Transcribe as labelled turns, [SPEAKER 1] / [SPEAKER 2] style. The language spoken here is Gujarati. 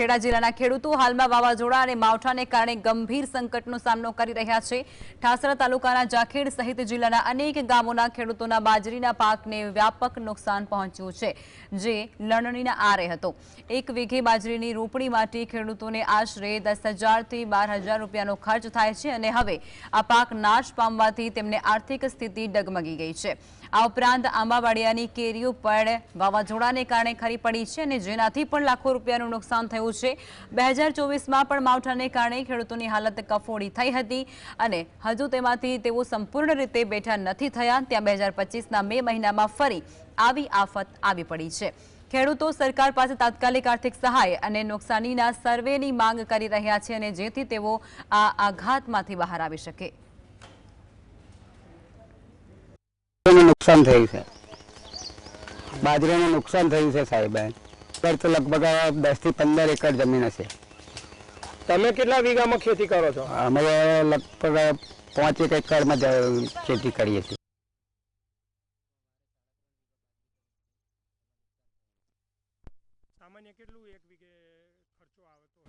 [SPEAKER 1] ખેડા જિલ્લાના ખેડૂતો હાલમાં વાવાઝોડા અને માવઠાને કારણે ગંભીર સંકટનો સામનો કરી રહ્યા છે. ઠાસરા તાલુકાના જાખેડ સહિત જિલ્લાના અનેક ગામોના ખેડૂતોના બાજરીના પાકને વ્યાપક નુકસાન પહોંચ્યું છે, જે લણણીના આરે હતો. એક વીઘે બાજરીની રોપણી માટે ખેડૂતોને આશરે દસ હજારથી બાર હજાર રૂપિયાનો ખર્ચ થાય છે અને હવે આ પાક નાશ પામવાથી તેમને આર્થિક સ્થિતિ ડગમગી ગઈ છે. આ ઉપરાંત આંબાવાડિયાની કેરીઓ પણ વાવાઝોડાને કારણે ખરી પડી છે અને જેનાથી પણ લાખો રૂપિયાનું નુકસાન થયું છે. બે હજાર પણ માવઠાને કારણે ખેડૂતોની હાલત કફોડી થઈ હતી અને હજુ તેમાંથી તેઓ સંપૂર્ણ રીતે બેઠા નથી થયા. ત્યાં બે હજાર મે મહિનામાં ફરી આવી આફત આવી પડી છે. ખેડૂતો સરકાર પાસે તાત્કાલિક આર્થિક સહાય અને નુકસાનીના સર્વેની માંગ કરી રહ્યા છે અને જેથી તેઓ આ આઘાતમાંથી બહાર આવી શકે.
[SPEAKER 2] નુકસાન થયું છે. બાજરાનું નુકસાન થયું છે સાહેબ. ખર્ચ લગભગ દસથી પંદર એકર જમીન હશે.
[SPEAKER 3] તમે કેટલા વીઘામાં ખેતી કરો છો?
[SPEAKER 2] અમે લગભગ પાંચ એક એકરમાં ખેતી કરીએ છીએ.
[SPEAKER 3] સામાન્ય કેટલું એક વીઘે ખર્ચો આવે તો?